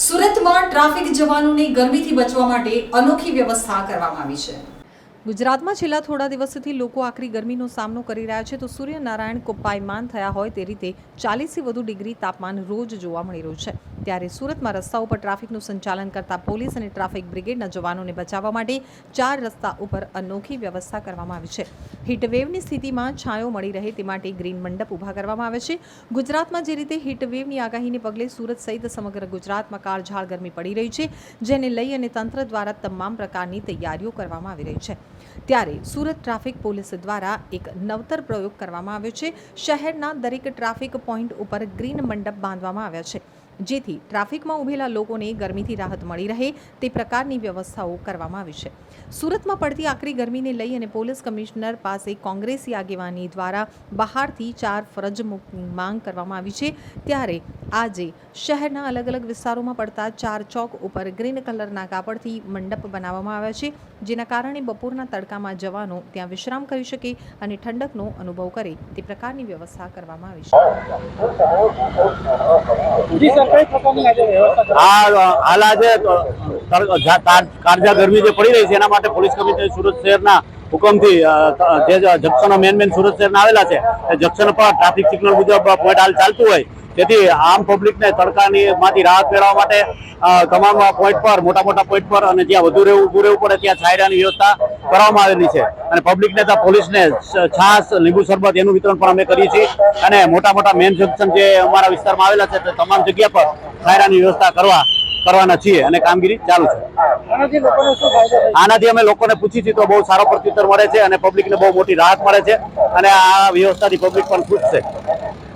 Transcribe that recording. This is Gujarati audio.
સુરતમાં ટ્રાફિક જવાનોને ગરમીથી બચવા માટે અનોખી વ્યવસ્થા કરવામાં આવી છે. ગુજરાતમાં છેલ્લા થોડા દિવસથી લોકો આકરી ગરમીનો સામનો કરી રહ્યા છે, તો સૂર્યનારાયણ કોપાયમાન થયા હોય તે રીતે ચાલીસથી વધુ ડિગ્રી તાપમાન રોજ જોવા મળી રહ્યું છે. ત્યારે સુરતમાં રસ્તા ઉપર ટ્રાફિકનું સંચાલન કરતા પોલીસ અને ટ્રાફિક બ્રિગેડના જવાનોને બચાવવા માટે ચાર રસ્તા ઉપર અનોખી વ્યવસ્થા કરવામાં આવી છે. હીટવેવની સ્થિતિમાં છાંયો મળી રહે તે માટે ગ્રીન મંડપ ઊભા કરવામાં આવે છે. ગુજરાતમાં જે રીતે હીટવેવની આગાહીને પગલે સુરત સહિત સમગ્ર ગુજરાતમાં કાળઝાળ ગરમી પડી રહી છે, જેને લઈ અને તંત્ર દ્વારા તમામ પ્રકારની તૈયારીઓ કરવામાં આવી રહી છે. ત્યારે સુરત ટ્રાફિક પોલીસ દ્વારા એક નવતર પ્રયોગ કરવામાં આવ્યો છે. શહેરના દરેક ટ્રાફિક પોઈન્ટ ઉપર ગ્રીન મંડપ બાંધવામાં આવ્યા છે. જેથી ટ્રાફિકમાં ઊભેલા લોકોને ગરમીથી રાહત મળી રહે તે પ્રકારની વ્યવસ્થાઓ કરવામાં આવી છે. સુરતમાં પડતી આકરી ગરમીને લઈ અને પોલીસ કમિશનર પાસે કોંગ્રેસી આગેવાની દ્વારા બહારથી ચાર ફરજ માંગ કરવામાં આવી છે. ત્યારે આજે શહેરના અલગ અલગ વિસ્તારોમાં પડતા ચાર ચોક ઉપર ગ્રીન કલરના કાપડથી મંડપ બનાવવામાં આવ્યા છે, જેના કારણે બપોરના તડકામાં જવાનો ત્યાં વિશ્રામ કરી શકે અને ઠંડકનો અનુભવ કરે તે પ્રકારની વ્યવસ્થા કરવામાં આવી છે. હાલ આજે કારજા જા- પડી રહી છે, એના માટે પોલીસ કમિશનર સુરત શહેરના હુકમથી જે જંકશનો મેન મેન સુરત શહેરના આવેલા છે, એ જંકશન પર ટ્રાફિક સિગ્નલ મુજબ પોઈન્ટ હાલ ચાલતું હોય. તેથી આમ પબ્લિકને તડકાની માંથી રાહત મેળવવા માટે તમામ પોઈન્ટ પર મોટા મોટા પોઈન્ટ પર અને જ્યાં વધુ રહેવું ઉભું રહેવું પડે, ત્યાં છાયરાની વ્યવસ્થા કરવામાં આવેલી છે. અને પબ્લિકને તો પોલીસને છાસ લીંબુ શરબત એનું વિતરણ પણ અમે કરીએ છીએ. અને મોટા મોટા મેન જંકશન જે અમારા વિસ્તારમાં આવેલા છે તે તમામ જગ્યા પર ખાયરાની વ્યવસ્થા કરવા કરવાના છીએ અને કામગીરી ચાલુ છે. આનાથી અમે લોકોને પૂછી છીએ તો બહુ સારો પ્રત્યુત્તર મળે છે અને પબ્લિકને બહુ મોટી રાહત મળે છે. અને આ વ્યવસ્થાથી પબ્લિક પણ ખુશ છે.